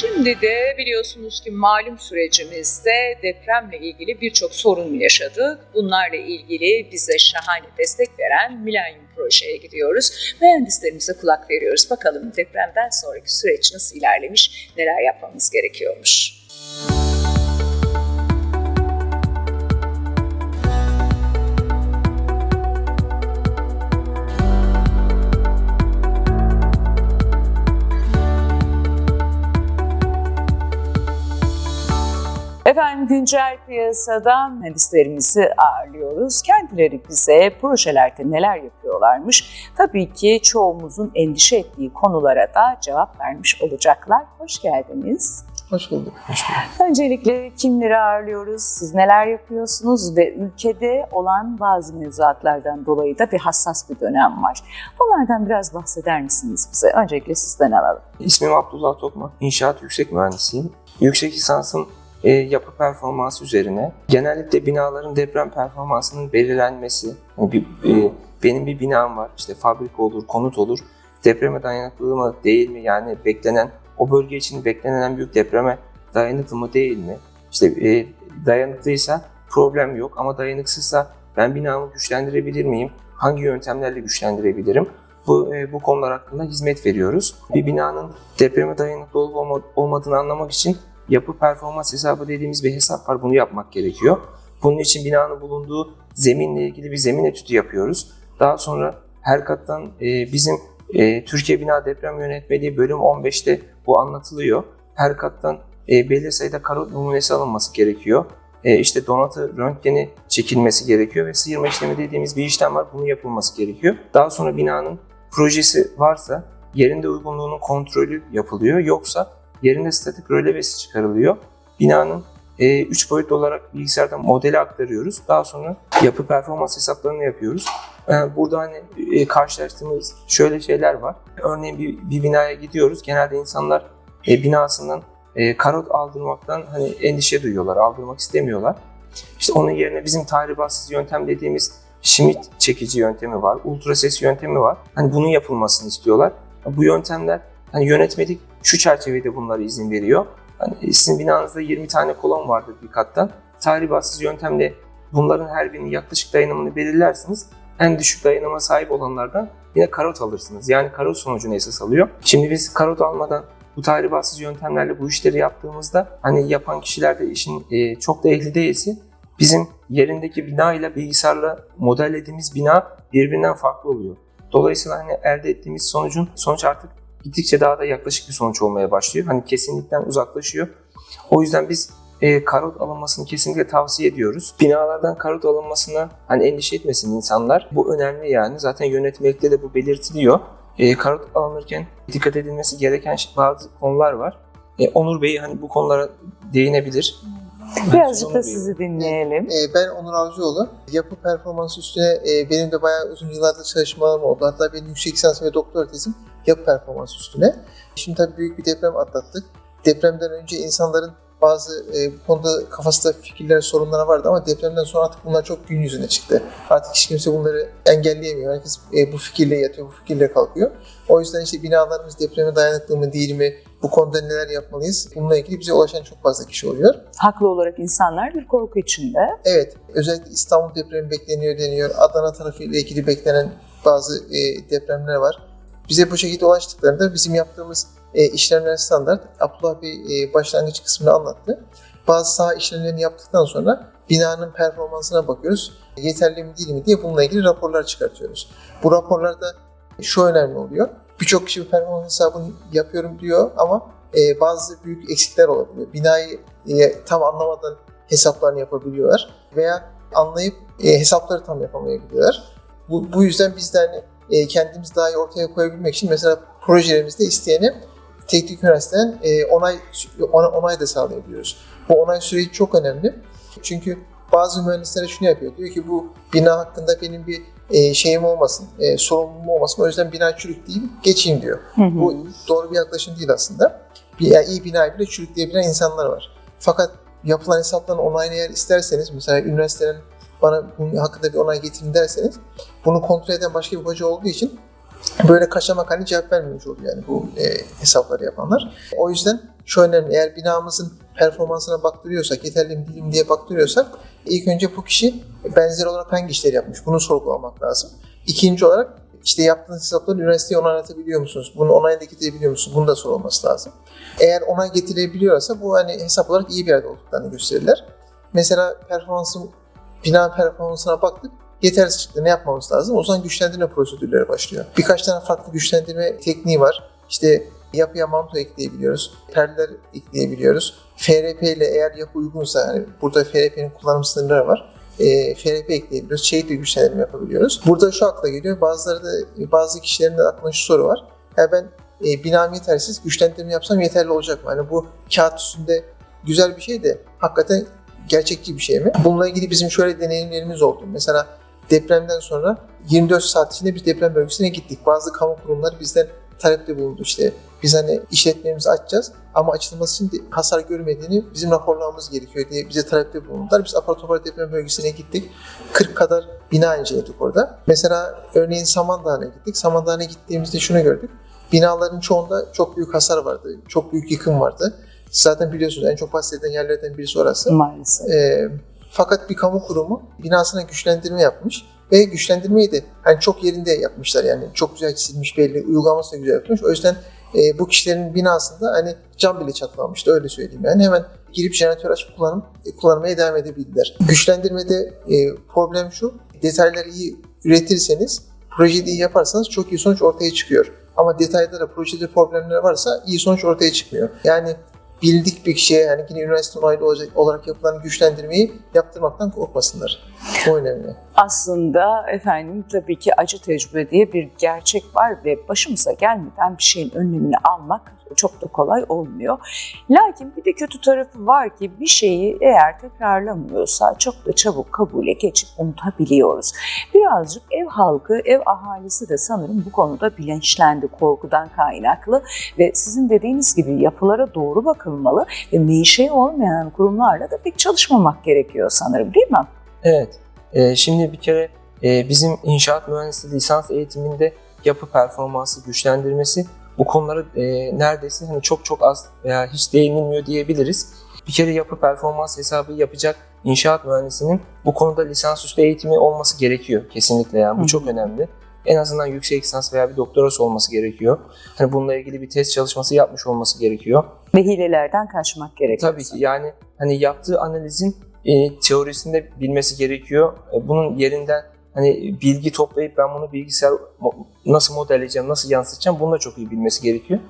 Şimdi de biliyorsunuz ki malum sürecimizde depremle ilgili birçok sorun yaşadık. Bunlarla ilgili bize şahane destek veren Milenyum Proje'ye gidiyoruz. Mühendislerimize kulak veriyoruz. Bakalım depremden sonraki süreç nasıl ilerlemiş, neler yapmamız gerekiyormuş. Efendim güncel piyasada mühendislerimizi ağırlıyoruz. Kendileri bize projelerde neler yapıyorlarmış. Tabii ki çoğumuzun endişe ettiği konulara da cevap vermiş olacaklar. Hoş geldiniz. Hoş bulduk. Öncelikle kimleri ağırlıyoruz, siz neler yapıyorsunuz ve ülkede olan bazı mevzuatlardan dolayı da bir hassas bir dönem var. Bunlardan biraz bahseder misiniz bize? Öncelikle sizden alalım. İsmim Abdullah Tokmak. İnşaat yüksek mühendisiyim. Yüksek lisansım e, yapı performansı üzerine. Genellikle binaların deprem performansının belirlenmesi. Yani bir, e, benim bir binam var. İşte fabrika olur, konut olur. Depreme dayanıklı mı değil mi? Yani beklenen o bölge için beklenen büyük depreme dayanıklı mı değil mi? İşte e, dayanıklıysa problem yok ama dayanıksızsa ben binamı güçlendirebilir miyim? Hangi yöntemlerle güçlendirebilirim? Bu, e, bu konular hakkında hizmet veriyoruz. Bir binanın depreme dayanıklı olup olma- olmadığını anlamak için yapı performans hesabı dediğimiz bir hesap var. Bunu yapmak gerekiyor. Bunun için binanın bulunduğu zeminle ilgili bir zemin etüdü yapıyoruz. Daha sonra her kattan e, bizim e, Türkiye Bina Deprem Yönetmeliği bölüm 15'te bu anlatılıyor. Her kattan e, belirli sayıda karot numunesi alınması gerekiyor. İşte donatı, röntgeni çekilmesi gerekiyor ve sıyırma işlemi dediğimiz bir işlem var. Bunun yapılması gerekiyor. Daha sonra binanın projesi varsa yerinde uygunluğunun kontrolü yapılıyor. Yoksa yerinde statik rölevesi çıkarılıyor. Binanın 3 boyutlu olarak bilgisayardan modeli aktarıyoruz. Daha sonra yapı performans hesaplarını yapıyoruz. E, Burada hani e, karşılaştığımız şöyle şeyler var. Örneğin bir, bir binaya gidiyoruz. Genelde insanlar e, binasından e, karot aldırmaktan hani endişe duyuyorlar, aldırmak istemiyorlar. İşte onun yerine bizim tahribatsız yöntem dediğimiz Schmidt çekici yöntemi var, ultrases yöntemi var. Hani bunun yapılmasını istiyorlar. Bu yöntemler hani yönetmelik şu çerçevede bunlara izin veriyor. Hani sizin binanızda 20 tane kolon vardır bir kattan. Tahribatsız yöntemle bunların her birinin yaklaşık dayanımını belirlersiniz. En düşük dayanıma sahip olanlardan yine karot alırsınız. Yani karot sonucunu esas alıyor. Şimdi biz karot almadan bu tahribatsız yöntemlerle bu işleri yaptığımızda hani yapan kişiler de işin e, çok da ehli değilse bizim yerindeki bina ile bilgisayarla modellediğimiz bina birbirinden farklı oluyor. Dolayısıyla hani elde ettiğimiz sonucun sonuç artık gittikçe daha da yaklaşık bir sonuç olmaya başlıyor. Hani kesinlikten uzaklaşıyor. O yüzden biz e, karot alınmasını kesinlikle tavsiye ediyoruz. Binalardan karot alınmasına hani endişe etmesin insanlar. Bu önemli yani. Zaten yönetmelikte de bu belirtiliyor. E, karot alınırken dikkat edilmesi gereken bazı konular var. E, Onur Bey hani bu konulara değinebilir. Birazcık da sizi dinleyelim. Ee, Ben Onur Avcıoğlu. Yapı performansı üstüne e, benim de bayağı uzun yıllardır çalışmalarım oldu. Hatta benim yüksek lisans ve doktora tezim yapı performansı üstüne. Şimdi tabii büyük bir deprem atlattık. Depremden önce insanların bazı e, bu konuda kafasında fikirler, sorunları vardı ama depremden sonra artık bunlar çok gün yüzüne çıktı. Artık hiç kimse bunları engelleyemiyor. Herkes e, bu fikirle yatıyor, bu fikirle kalkıyor. O yüzden işte binalarımız depreme dayanıklı mı değil mi, bu konuda neler yapmalıyız, bununla ilgili bize ulaşan çok fazla kişi oluyor. Haklı olarak insanlar bir korku içinde. Evet, özellikle İstanbul depremi bekleniyor deniyor. Adana tarafıyla ilgili beklenen bazı e, depremler var. Bize bu şekilde ulaştıklarında bizim yaptığımız e, işlemler standart. Abdullah Bey e, başlangıç kısmını anlattı. Bazı saha işlemlerini yaptıktan sonra binanın performansına bakıyoruz. Yeterli mi değil mi diye bununla ilgili raporlar çıkartıyoruz. Bu raporlarda şu önemli oluyor. Birçok kişi bir performans hesabını yapıyorum diyor ama e, bazı büyük eksikler olabiliyor. Binayı e, tam anlamadan hesaplarını yapabiliyorlar veya anlayıp e, hesapları tam yapamayabiliyorlar. Bu, bu yüzden biz de hani e, kendimiz daha iyi ortaya koyabilmek için mesela projelerimizde isteyene teknik üniversiteden e, onay ona- onay da sağlayabiliyoruz. Bu onay süreci çok önemli. Çünkü bazı mühendisler şunu yapıyor. Diyor ki bu bina hakkında benim bir e, şeyim olmasın, e, sorumluluğum olmasın. O yüzden bina çürük değil, geçeyim diyor. Bu doğru bir yaklaşım değil aslında. Bir, yani iyi binayı bile çürükleyebilen insanlar var. Fakat yapılan hesapların onayını eğer isterseniz, mesela üniversitenin bana bunun hakkında bir onay getirin derseniz, bunu kontrol eden başka bir hoca olduğu için böyle kaçamak hani cevap vermemiş oluyor yani bu e, hesapları yapanlar. O yüzden şu önemli eğer binamızın performansına baktırıyorsak, yeterli mi değil mi diye baktırıyorsak ilk önce bu kişi benzer olarak hangi işleri yapmış bunu sorgulamak lazım. İkinci olarak işte yaptığınız hesapları üniversiteye onaylatabiliyor musunuz? Bunu onayla getirebiliyor musunuz? Bunu da sorulması lazım. Eğer onay getirebiliyorsa bu hani hesap olarak iyi bir yerde olduklarını gösterirler. Mesela performansın bina performansına baktık yetersiz çıktı. Ne yapmamız lazım? O zaman güçlendirme prosedürleri başlıyor. Birkaç tane farklı güçlendirme tekniği var. İşte yapıya manto ekleyebiliyoruz. Perler ekleyebiliyoruz. FRP ile eğer yapı uygunsa, yani burada FRP'nin kullanım sınırları var. E, FRP ekleyebiliyoruz. Çelikle güçlendirme yapabiliyoruz. Burada şu akla geliyor. Bazıları da bazı kişilerin de aklına şu soru var. Ya ben e, binam yetersiz, güçlendirme yapsam yeterli olacak mı? Hani bu kağıt üstünde güzel bir şey de hakikaten gerçekçi bir şey mi? Bununla ilgili bizim şöyle deneyimlerimiz oldu. Mesela depremden sonra 24 saat içinde biz deprem bölgesine gittik. Bazı kamu kurumları bizden talepte bulundu işte. Biz hani işletmemizi açacağız ama açılması için hasar görmediğini bizim raporlamamız gerekiyor diye bize talepte bulundular. Biz apar topar deprem bölgesine gittik. 40 kadar bina inceledik orada. Mesela örneğin Samandağ'a gittik. Samandağ'a gittiğimizde şunu gördük. Binaların çoğunda çok büyük hasar vardı. Çok büyük yıkım vardı. Zaten biliyorsunuz en çok bahsedilen yerlerden birisi orası. Maalesef. E, fakat bir kamu kurumu binasına güçlendirme yapmış ve güçlendirmeyi de hani çok yerinde yapmışlar yani çok güzel çizilmiş belli uygulaması da güzel yapmış. O yüzden e, bu kişilerin binasında hani cam bile çatlamıştı öyle söyleyeyim yani hemen girip jeneratör açıp kullanım, e, kullanmaya devam edebildiler. Güçlendirmede e, problem şu detayları iyi üretirseniz projeyi iyi yaparsanız çok iyi sonuç ortaya çıkıyor. Ama detayda da projede problemler varsa iyi sonuç ortaya çıkmıyor. Yani bildik bir kişiye yani yine üniversite onaylı olacak olarak yapılan güçlendirmeyi yaptırmaktan korkmasınlar. Bu önemli. Aslında efendim tabii ki acı tecrübe diye bir gerçek var ve başımıza gelmeden bir şeyin önlemini almak çok da kolay olmuyor. Lakin bir de kötü tarafı var ki bir şeyi eğer tekrarlamıyorsa çok da çabuk kabule geçip unutabiliyoruz. Birazcık ev halkı, ev ahalisi de sanırım bu konuda bilinçlendi korkudan kaynaklı ve sizin dediğiniz gibi yapılara doğru bakılmalı ve menşei olmayan kurumlarla da pek çalışmamak gerekiyor sanırım değil mi? Evet. Ee, şimdi bir kere e, bizim inşaat mühendisliği lisans eğitiminde yapı performansı güçlendirmesi bu konulara e, neredeyse hani çok çok az veya hiç değinilmiyor diyebiliriz. Bir kere yapı performans hesabı yapacak inşaat mühendisinin bu konuda lisansüstü eğitimi olması gerekiyor kesinlikle yani bu hı. çok önemli. En azından yüksek lisans veya bir doktorası olması gerekiyor. Hani bununla ilgili bir test çalışması yapmış olması gerekiyor. Ve hilelerden kaçmak gerekiyor. Tabii ki yani hani yaptığı analizin e, teorisinde bilmesi gerekiyor. E, bunun yerinden hani bilgi toplayıp ben bunu bilgisayar nasıl modelleyeceğim, nasıl yansıtacağım bunu da çok iyi bilmesi gerekiyor.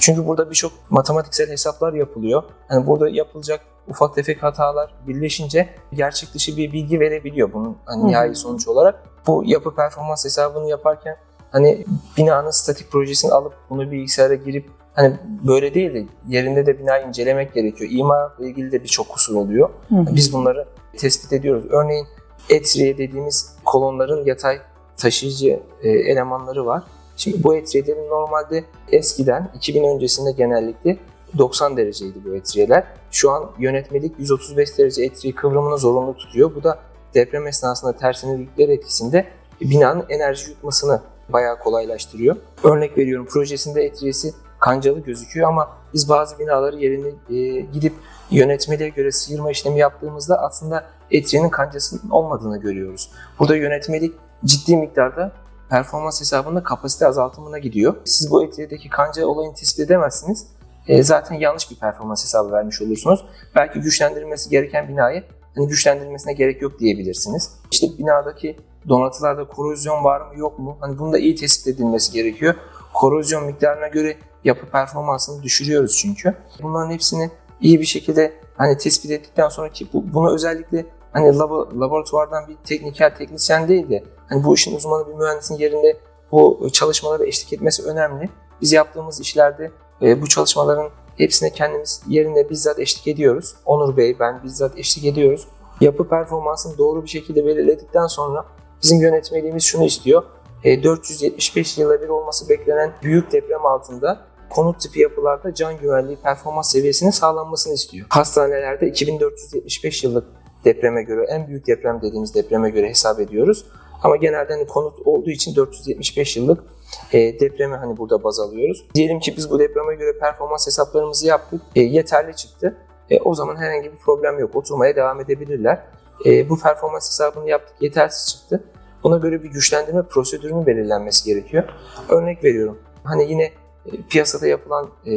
Çünkü burada birçok matematiksel hesaplar yapılıyor. Hani burada yapılacak ufak tefek hatalar birleşince gerçek dışı bir bilgi verebiliyor bunun hani nihai sonuç olarak. Bu yapı performans hesabını yaparken hani binanın statik projesini alıp bunu bilgisayara girip hani böyle değil de yerinde de binayı incelemek gerekiyor. İmarla ilgili de birçok kusur oluyor. Hı hı. Biz bunları tespit ediyoruz. Örneğin etriye dediğimiz kolonların yatay taşıyıcı e, elemanları var. Şimdi bu etriyelerin normalde eskiden 2000 öncesinde genellikle 90 dereceydi bu etriyeler. Şu an yönetmelik 135 derece etriye kıvrımını zorunlu tutuyor. Bu da deprem esnasında tersine rüzgar etkisinde binanın enerji yutmasını bayağı kolaylaştırıyor. Örnek veriyorum projesinde etriyesi kancalı gözüküyor ama biz bazı binaları yerini e, gidip yönetmeliğe göre sıyırma işlemi yaptığımızda aslında etriyenin kancasının olmadığını görüyoruz. Burada yönetmelik ciddi miktarda performans hesabında kapasite azaltımına gidiyor. Siz bu etriyedeki kanca olayını tespit edemezsiniz. E, zaten yanlış bir performans hesabı vermiş olursunuz. Belki güçlendirilmesi gereken binayı hani güçlendirilmesine gerek yok diyebilirsiniz. İşte binadaki donatılarda korozyon var mı yok mu? Hani bunu da iyi tespit edilmesi gerekiyor. Korozyon miktarına göre yapı performansını düşürüyoruz çünkü. Bunların hepsini iyi bir şekilde hani tespit ettikten sonra ki bu, bunu özellikle hani labo- laboratuvardan bir tekniker teknisyen değil de hani bu işin uzmanı bir mühendisin yerinde bu çalışmalara eşlik etmesi önemli. Biz yaptığımız işlerde e, bu çalışmaların hepsine kendimiz yerine bizzat eşlik ediyoruz. Onur Bey, ben bizzat eşlik ediyoruz. Yapı performansını doğru bir şekilde belirledikten sonra bizim yönetmeliğimiz şunu istiyor. E, 475 yılda bir olması beklenen büyük deprem altında konut tipi yapılarda can güvenliği performans seviyesinin sağlanmasını istiyor. Hastanelerde 2475 yıllık depreme göre en büyük deprem dediğimiz depreme göre hesap ediyoruz. Ama genelde hani konut olduğu için 475 yıllık E, depremi hani burada baz alıyoruz. Diyelim ki biz bu depreme göre performans hesaplarımızı yaptık. E, yeterli çıktı. E, o zaman herhangi bir problem yok. Oturmaya devam edebilirler. E, bu performans hesabını yaptık. Yetersiz çıktı. Buna göre bir güçlendirme prosedürünün belirlenmesi gerekiyor. Örnek veriyorum. Hani yine e, piyasada yapılan e,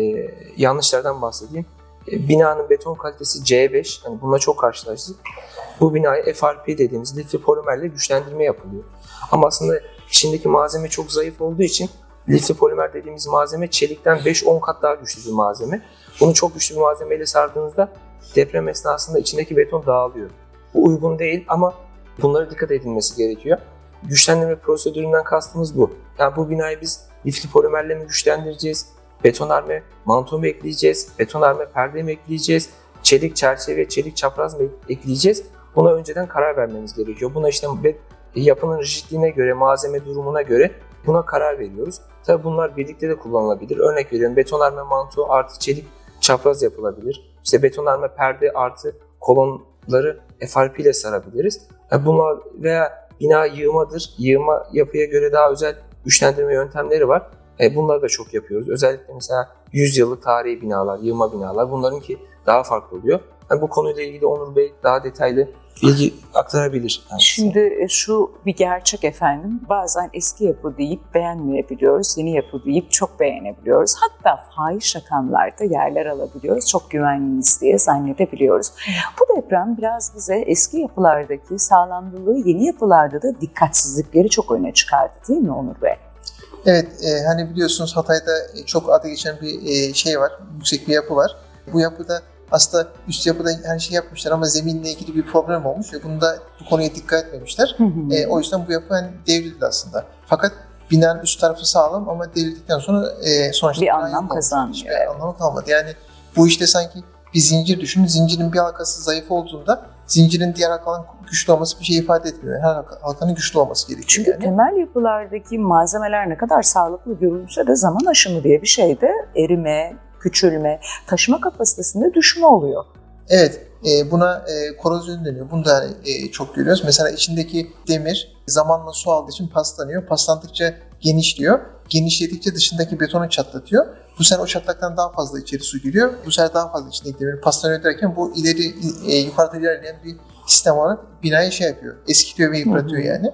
yanlışlardan bahsedeyim. E, binanın beton kalitesi C5. Hani bununla çok karşılaştık. Bu binaya FRP dediğimiz lifli polimerle güçlendirme yapılıyor. Ama aslında içindeki malzeme çok zayıf olduğu için lifli polimer dediğimiz malzeme çelikten 5-10 kat daha güçlü bir malzeme. Bunu çok güçlü bir malzemeyle sardığınızda deprem esnasında içindeki beton dağılıyor. Bu uygun değil ama bunlara dikkat edilmesi gerekiyor. Güçlendirme prosedüründen kastımız bu. Yani bu binayı biz lifli polimerle mi güçlendireceğiz? Betonarme manto mu ekleyeceğiz? Betonarme perde mi ekleyeceğiz? Çelik çerçeve, çelik çapraz mı ekleyeceğiz? Buna önceden karar vermemiz gerekiyor. Buna işte yapının rigidliğine göre, malzeme durumuna göre buna karar veriyoruz. Tabii bunlar birlikte de kullanılabilir. Örnek veriyorum betonarme manto artı çelik çapraz yapılabilir. İşte betonarme perde artı kolonları FRP ile sarabiliriz. Yani bunlar veya bina yığmadır. Yığma yapıya göre daha özel güçlendirme yöntemleri var. E, bunları da çok yapıyoruz. Özellikle mesela 100 yıllık tarihi binalar, yığma binalar bunlarınki daha farklı oluyor. Yani bu konuyla ilgili Onur Bey daha detaylı bilgi aktarabilir. Yani Şimdi e, şu bir gerçek efendim. Bazen eski yapı deyip beğenmeyebiliyoruz. Yeni yapı deyip çok beğenebiliyoruz. Hatta fahiş rakamlarda yerler alabiliyoruz. Çok güvenliyiz diye zannedebiliyoruz. Bu deprem biraz bize eski yapılardaki sağlamlılığı yeni yapılarda da dikkatsizlikleri çok öne çıkardı değil mi Onur Bey? Evet, e, hani biliyorsunuz Hatay'da çok adı geçen bir e, şey var, yüksek bir yapı var. Bu yapıda aslında üst yapıda her şey yapmışlar ama zeminle ilgili bir problem olmuş ve bunda bu konuya dikkat etmemişler. E, o yüzden bu yapı hani devrildi aslında. Fakat binanın üst tarafı sağlam ama devrildikten sonra e, sonuçta Bir anlam kazanmıyor, Hiçbir evet. anlamı kalmadı. Yani bu işte sanki bir zincir düşünün. Zincirin bir halkası zayıf olduğunda zincirin diğer halkanın güçlü olması bir şey ifade etmiyor. Her halka- halkanın güçlü olması gerekiyor. Çünkü yani. temel yapılardaki malzemeler ne kadar sağlıklı görünse de zaman aşımı diye bir şeyde erime, küçülme, taşıma kapasitesinde düşme oluyor. Evet, e, buna e, korozyon deniyor. Bunu da e, çok görüyoruz. Mesela içindeki demir zamanla su aldığı için paslanıyor. Paslandıkça genişliyor. Genişledikçe dışındaki betonu çatlatıyor. Bu sefer o çatlaktan daha fazla içeri su giriyor. Bu sefer daha fazla içindeki demir paslanıyor derken bu ileri e, yukarıda ilerleyen bir sistem olarak binayı şey yapıyor. Eskitiyor ve yıpratıyor Hı hı. yani.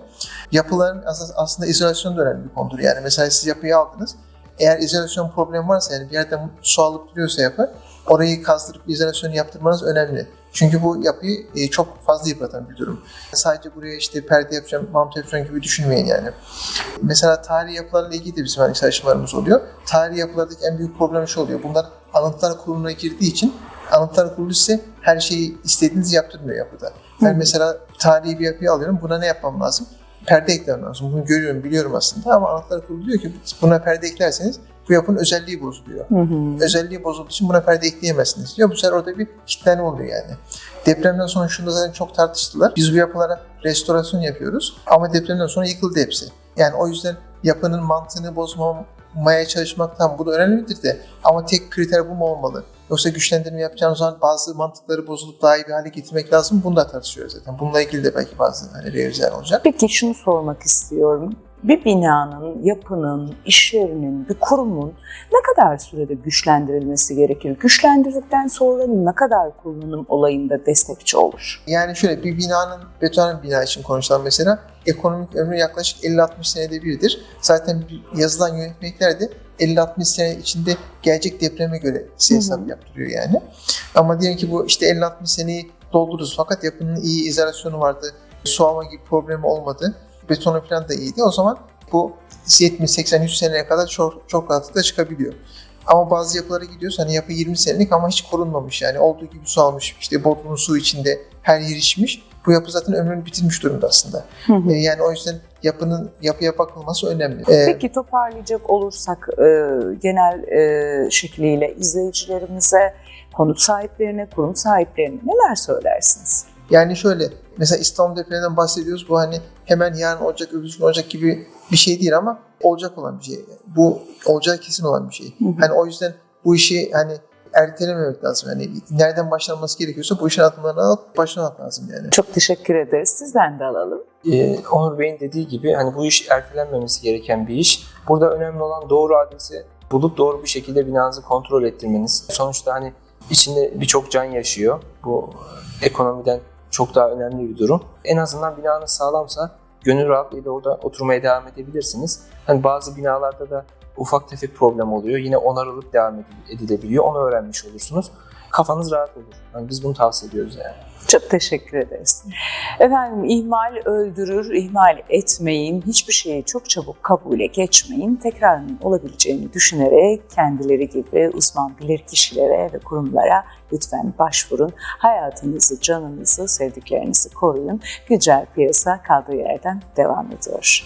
Yapıların aslında, aslında izolasyon da önemli bir konudur. Yani mesela siz yapıyı aldınız. Eğer izolasyon problemi varsa yani bir yerden su alıp duruyorsa yapı orayı kazdırıp izolasyonu yaptırmanız önemli. Çünkü bu yapıyı e, çok fazla yıpratan bir durum. Sadece buraya işte perde yapacağım, manto yapacağım gibi düşünmeyin yani. Mesela tarihi yapılarla ilgili de bizim hani çalışmalarımız oluyor. Tarihi yapılardaki en büyük problem şu oluyor. Bunlar anıtlar kuruluna girdiği için anıtlar kurulu ise her şeyi istediğinizi yaptırmıyor yapıda. Ben mesela tarihi bir yapıyı alıyorum. Buna ne yapmam lazım? Perde eklemem lazım. Bunu görüyorum, biliyorum aslında ama anıtlar kurulu diyor ki buna perde eklerseniz bu yapının özelliği bozuluyor özelliği bozulduğu için buna perde ekleyemezsiniz diyor. Bu sefer orada bir kitlenme oluyor yani. Depremden sonra şunu da zaten çok tartıştılar. Biz bu yapılara restorasyon yapıyoruz ama depremden sonra yıkıldı hepsi. Yani o yüzden yapının mantığını bozmamaya çalışmaktan bu da önemlidir de ama tek kriter bu mu olmalı? Yoksa güçlendirme yapacağımız zaman bazı mantıkları bozulup daha iyi bir hale getirmek lazım. Bunu da tartışıyoruz zaten. Bununla ilgili de belki bazı hani revizeler olacak. Peki şunu sormak istiyorum. Bir binanın, yapının, iş yerinin, bir kurumun ne kadar sürede güçlendirilmesi gerekir? Güçlendirdikten sonra ne kadar kullanım olayında destekçi olur? Yani şöyle bir binanın, beton bir bina için konuşulan mesela ekonomik ömrü yaklaşık 50-60 senede birdir. Zaten yazılan yönetmelikler de 50-60 sene içinde gelecek depreme göre size hesap yaptırıyor yani. Ama diyelim ki bu işte 50-60 seneyi doldururuz fakat yapının iyi izolasyonu vardı, su alma gibi problemi olmadı, betonu falan da iyiydi. O zaman bu 70, 80, 100 seneye kadar çok, çok rahatlıkla çıkabiliyor. Ama bazı yapılara gidiyoruz hani yapı 20 senelik ama hiç korunmamış yani olduğu gibi su almış işte bodrumun su içinde her yer içmiş. Bu yapı zaten ömrünü bitirmiş durumda aslında. Ee, yani o yüzden yapının yapıya bakılması önemli. Ee, Peki toparlayacak olursak e, genel e, şekliyle izleyicilerimize, konut sahiplerine, kurum sahiplerine neler söylersiniz? Yani şöyle mesela İstanbul depreminden bahsediyoruz. Bu hani hemen yarın olacak, öbür gün olacak gibi bir şey değil ama olacak olan bir şey. Bu olacağı kesin olan bir şey. Hı hı. Hani o yüzden bu işi hani ertelememek lazım. Yani nereden başlanması gerekiyorsa bu işin adımlarını alıp başlamak lazım yani. Çok teşekkür ederiz. Sizden de alalım. Ee, Onur Bey'in dediği gibi hani bu iş ertelenmemesi gereken bir iş. Burada önemli olan doğru adresi bulup doğru bir şekilde binanızı kontrol ettirmeniz. Sonuçta hani içinde birçok can yaşıyor. Bu ekonomiden çok daha önemli bir durum. En azından binanız sağlamsa gönül rahatlığıyla orada oturmaya devam edebilirsiniz. Hani bazı binalarda da ufak tefek problem oluyor. Yine onarılıp devam edilebiliyor. Onu öğrenmiş olursunuz. Kafanız rahat olur. Yani biz bunu tavsiye ediyoruz yani. Çok teşekkür ederiz. Efendim ihmal öldürür, ihmal etmeyin, hiçbir şeyi çok çabuk kabule geçmeyin. Tekrarının olabileceğini düşünerek kendileri gibi uzman bilir kişilere ve kurumlara lütfen başvurun. Hayatınızı, canınızı, sevdiklerinizi koruyun. Güncel piyasa kaldığı yerden devam ediyor.